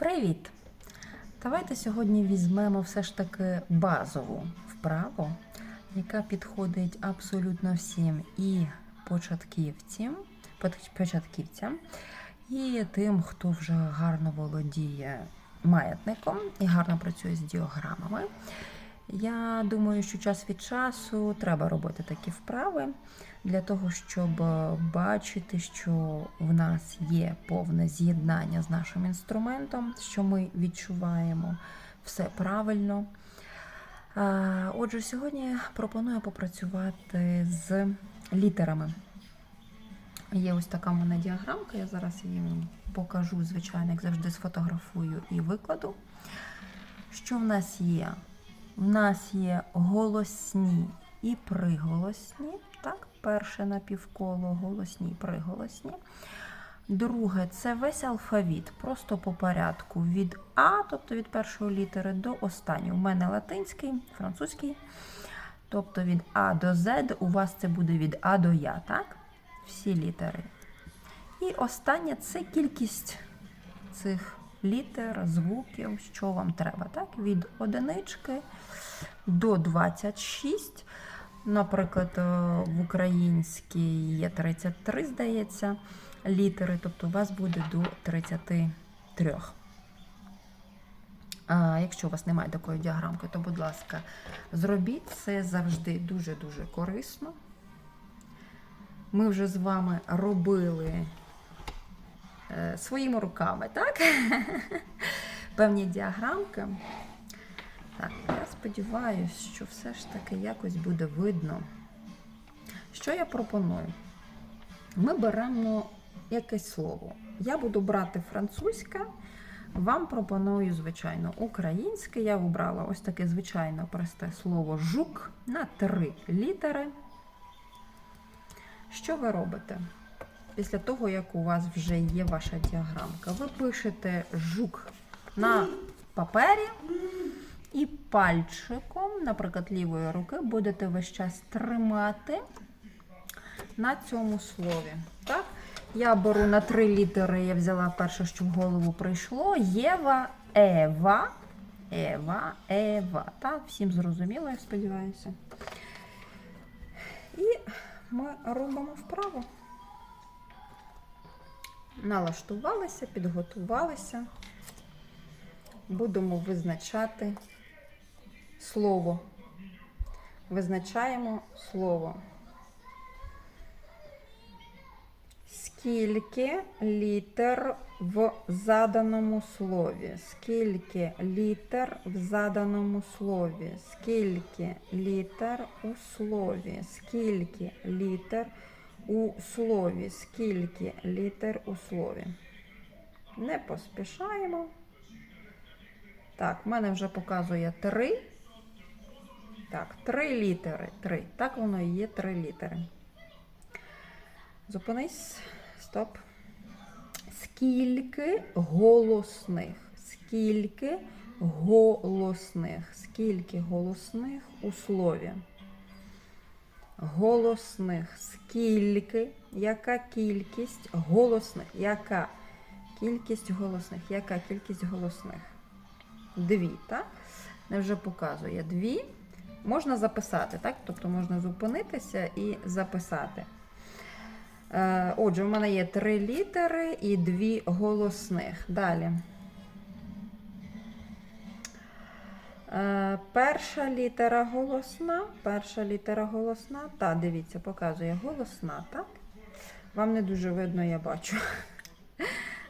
Привіт! Давайте сьогодні візьмемо все ж таки базову вправу, яка підходить абсолютно всім і початківцям, початківцям, і тим, хто вже гарно володіє маятником і гарно працює з діаграмами. Я думаю, що час від часу треба робити такі вправи для того, щоб е, бачити, що в нас є повне з'єднання з нашим інструментом, що ми відчуваємо все правильно. Е, Отже, сьогодні пропоную попрацювати з літерами. Є ось така в мене діаграмка, я зараз її покажу, звичайно, як завжди, сфотографую і викладу. Що в нас є? В нас є голосні і приголосні. Так, перше напівколо голосні і приголосні. Друге це весь алфавіт, просто по порядку від А, тобто від першої літери до останньої. У мене латинський, французький. Тобто від А до З, у вас це буде від А до Я, так? Всі літери. І останнє це кількість цих літер, звуків, що вам треба. Так? Від одинички до 26. Наприклад, е, в українській є 33, здається, літери, тобто у вас буде до 33. А якщо у вас немає такої діаграмки, то, будь ласка, зробіть це завжди дуже-дуже корисно. Ми вже з вами робили своїми руками, так? Певні діаграмки. Так, я сподіваюся, що все ж таки якось буде видно. Що я пропоную? Ми беремо якесь слово. Я буду брати французьке, вам пропоную, звичайно, українське. Я вибрала ось таке звичайно просте слово жук на три літери. Що ви робите? Після того, як у вас вже є ваша діаграмка, ви пишете жук на папері і пальчиком, наприклад, лівої руки, будете весь час тримати на цьому слові. Так? Я беру на три літери, я взяла перше, що в голову прийшло. Єва, Ева, Ева, Ева. Так, всім зрозуміло, я сподіваюся. І ми робимо вправо. Налаштувалися, підготувалися. Будемо визначати слово. Визначаємо слово. Скільки літер в заданому слові? Скільки літер в заданому слові? Скільки літер у слові? Скільки літер у слові? Скільки літер у слові? Не поспішаємо. Так, в мене вже показує три. Так, три літери. Три. Так воно і є три літери. Зупинись. Стоп. Скільки голосних? Скільки голосних? Скільки голосних у слові? Голосних. Скільки? Яка кількість голосних? Яка кількість голосних? Яка кількість голосних? Дві, так? Не вже показує дві. Можна записати, так? Тобто можна зупинитися і записати. Е, Отже, в мене є три літери і дві голосних. Далі. Перша літера голосна. Перша літера голосна. Та, дивіться, показує голосна, так? Вам не дуже видно, я бачу.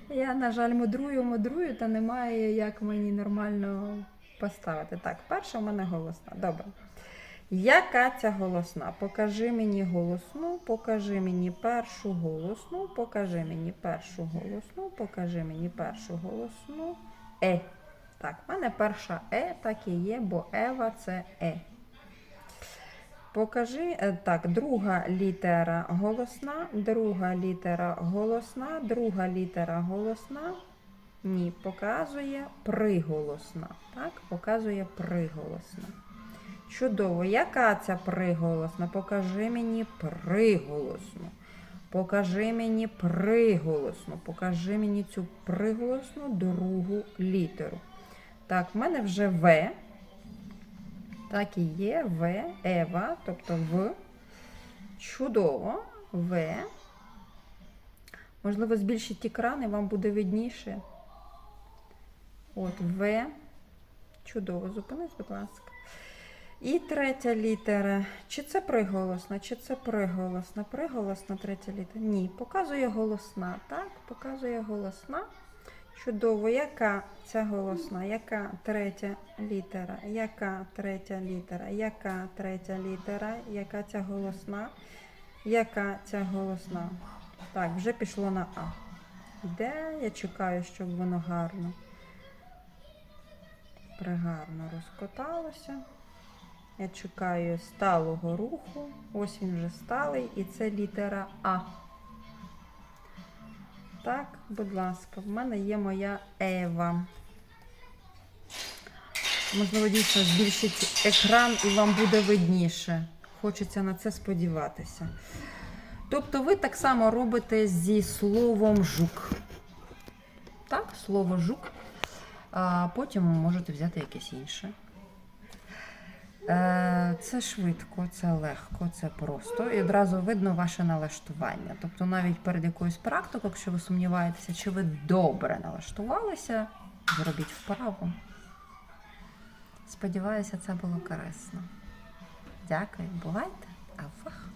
Я, на жаль, мудрую, мудрую, та немає, як мені нормально поставити. Так, перша в мене голосна. Добре. Яка ця голосна? Покажи мені голосну, покажи мені першу голосну, покажи мені першу голосну, покажи мені першу голосну. Е. Так, в мене перша Е так і є, бо Ева це Е. Покажи, е, так, друга літера голосна, друга літера голосна, друга літера голосна. Ні, показує приголосна. Так, показує приголосна. Чудово. Яка ця приголосна? Покажи мені приголосну. Покажи мені приголосну. Покажи мені цю приголосну другу літеру. Так, в мене вже В. Так і є В, Ева, тобто В. Чудово. В. Можливо, збільшіть екран і вам буде видніше. От В. Чудово, зупинись, будь ласка. І третя літера. Чи це приголосна, чи це приголосна? Приголосна третя літера? Ні, показує голосна. Так, показує голосна. Чудово, яка ця голосна? Яка третя літера? Яка третя літера? Яка третя літера? Яка ця голосна? Яка ця голосна? Так, вже пішло на А. Де я чекаю, щоб воно гарно. Пригарно розкоталося. Я чекаю сталого руху. Ось він вже сталий, і це літера А. Так, будь ласка, в мене є моя Ева. Можливо, дійсно збільшить екран і вам буде видніше. Хочеться на це сподіватися. Тобто ви так само робите зі словом жук. Так, слово жук. А потім можете взяти якесь інше. Е, Це швидко, це легко, це просто. І одразу видно ваше налаштування. Тобто, навіть перед якоюсь практикою, якщо ви сумніваєтеся, чи ви добре налаштувалися, зробіть вправу. Сподіваюся, це було корисно. Дякую, бувайте. Авах!